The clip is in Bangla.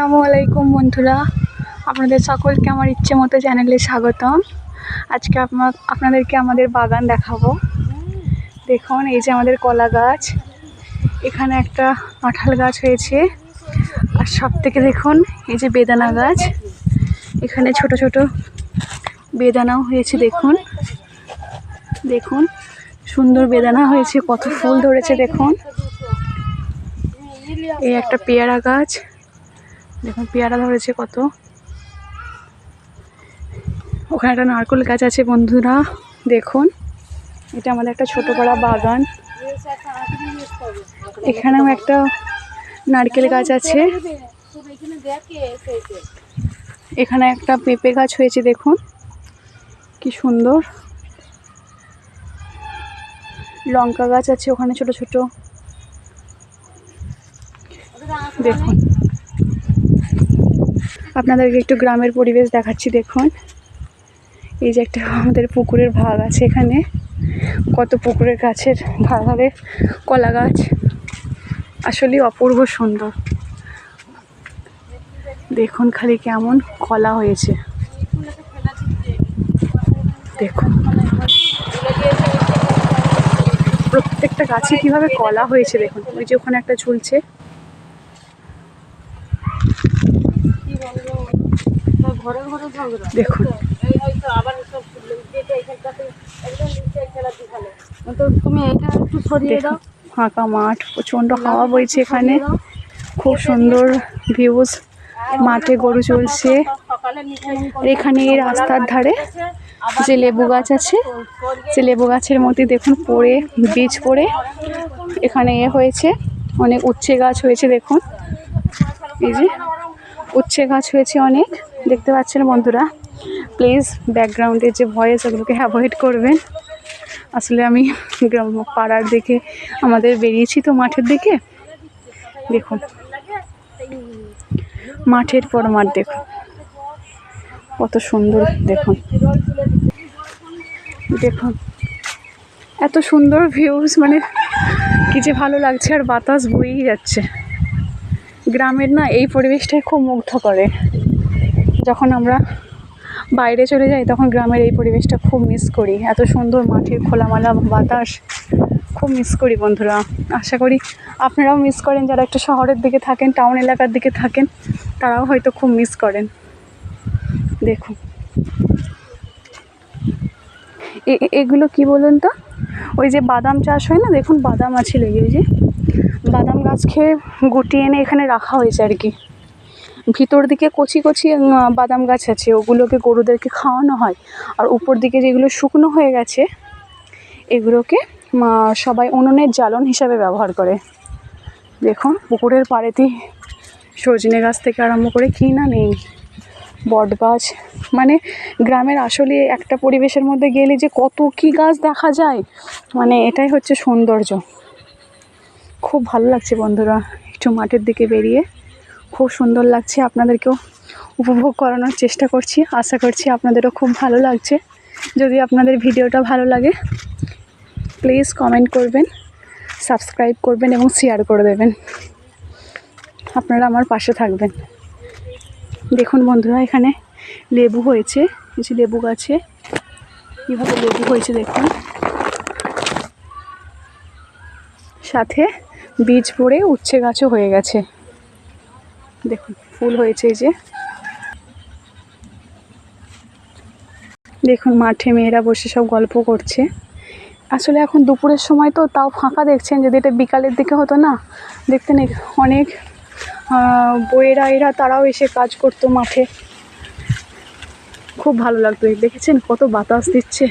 আসসালামু আলাইকুম বন্ধুরা। আপনাদের সকলকে আমার ইচ্ছে মতো চ্যানেলে স্বাগতম। আজকে আপনার আপনাদেরকে আমাদের বাগান দেখাবো। দেখুন, এই যে আমাদের কলা গাছ। এখানে একটা কাঁঠাল গাছ হয়েছে। আর সব থেকে দেখুন, এই যে বেদানা গাছ। এখানে ছোট ছোট বেদানাও হয়েছে, দেখুন। দেখুন, সুন্দর বেদানা হয়েছে, কত ফুল ধরেছে, দেখুন। এই একটা পেয়ারা গাছ। দেখুন, পেয়ারা ধরেছে কত। ওখানে একটা নারকেল গাছ আছে বন্ধুরা, দেখুন। এটা আমাদের একটা ছোট পাড়া বাগান। এখানেও একটা নারকেল গাছ আছে। এখানে একটা পেঁপে গাছ হয়েছে, দেখুন। কি সুন্দর। লঙ্কা গাছ আছে ওখানে ছোট ছোট। দেখুন। আপনাদেরকে একটু গ্রামের পরিবেশ দেখাচ্ছি, দেখুন। এই যে একটা আমাদের পুকুরের ভাগ আছে এখানে। কত পুকুরের গাছের ধারে কলা গাছ। আসলে অপূর্ব সুন্দর। দেখুন খালি কেমন কলা হয়েছে। দেখুন। প্রত্যেকটা গাছে কীভাবে কলা হয়েছে, দেখুন। ওই যে ওখানে একটা ঝুলছে ঘরে ঘরে ঝগড়া দেখুন এই হয়তো আবার সব যেটা এখানটাতে একদম নিচে খেলা দিখালো তো তুমি এটা একটু সরিয়ে দাও দেখুন। ফাঁকা মাঠ প্রচণ্ড হাওয়া বইছে এখানে। খুব সুন্দর ভিউজ মাঠে গরু চলছে। এখানে এই রাস্তার ধারে যে লেবু গাছ আছে সে লেবু গাছের মধ্যে দেখুন পড়ে বীজ পড়ে। এখানে এ হয়েছে অনেক উচ্ছে গাছ হয়েছে দেখুন। এই যে উচ্ছে গাছ হয়েছে অনেক। দেখতে পাচ্ছেন বন্ধুরা? প্লিজ ব্যাকগ্রাউন্ডের যে ভয়েস ওগুলোকে অ্যাভয়েড করবেন। আসলে আমি গ্রাম পাড়ার দিকে, আমাদের বেরিয়েছি তো মাঠের দিকে। দেখুন। মাঠের পর মাঠ দেখুন। কত সুন্দর, দেখুন। দেখুন। এত সুন্দর ভিউজ মানে কি যে ভালো লাগছে, আর বাতাস বয়েই যাচ্ছে। গ্রামের না এই পরিবেশটাই খুব মুগ্ধ করে। যখন আমরা বাইরে চলে যাই, তখন গ্রামের এই পরিবেশটা খুব মিস করি। এত সুন্দর মাঠের খোলামেলা বাতাস, খুব মিস করি বন্ধুরা। আশা করি আপনারাও মিস করেন, যারা একটু শহরের দিকে থাকেন টাউন এলাকার দিকে থাকেন, তারাও হয়তো খুব মিস করেন। দেখুন। এগুলো কি বলুন তো? ওই যে বাদাম চাষ হয় না? দেখুন, বাদাম আছে লেগে যে। বাদাম গাছ খেয়ে গুটিয়ে এনে এখানে রাখা হয়েছে আর কি। ভিতর দিকে কচি কচি বাদাম গাছ আছে, ওগুলোকে গরুদেরকে খাওয়ানো হয়। আর উপর দিকে যেগুলো শুকনো হয়ে গেছে, এগুলোকে সবাই উনুনের জ্বালন হিসাবে ব্যবহার করে। দেখুন, পুকুরের পাড়েতেই সজনে গাছ থেকে আরম্ভ করে কী না নেই। বট গাছ মানে গ্রামের আসলে একটা পরিবেশের মধ্যে গেলে যে কত কী গাছ দেখা যায় মানে এটাই হচ্ছে সৌন্দর্য। খুব ভালো লাগছে বন্ধুরা, একটু মাঠের দিকে বেরিয়ে। খুব সুন্দর লাগছে, আপনাদেরকেও উপভোগ করানোর চেষ্টা করছি। আশা করছি আপনাদেরও খুব ভালো লাগছে। যদি আপনাদের ভিডিওটা ভালো লাগে প্লিজ কমেন্ট করবেন সাবস্ক্রাইব করবেন এবং শেয়ার করে দেবেন। আপনারা আমার পাশে থাকবেন। দেখুন বন্ধুরা, এখানে লেবু হয়েছে কিছু লেবু গাছে, কীভাবে লেবু হয়েছে দেখুন। সাথে বীজ পড়ে উচ্ছে গাছও হয়ে গেছে। দেখুন, ফুল হয়েছে এই যে। দেখুন, মাঠে মেয়েরা বসে সব গল্প করছে। আসলে এখন দুপুরের সময় তো তাও ফাঁকা দেখছেন, যদি এটা বিকালের দিকে হতো না। দেখতেন অনেক বইয়েরা, এরা, তারাও এসে কাজ করতো মাঠে। খুব ভালো লাগতো, দেখেছেন কত বাতাস দিচ্ছে।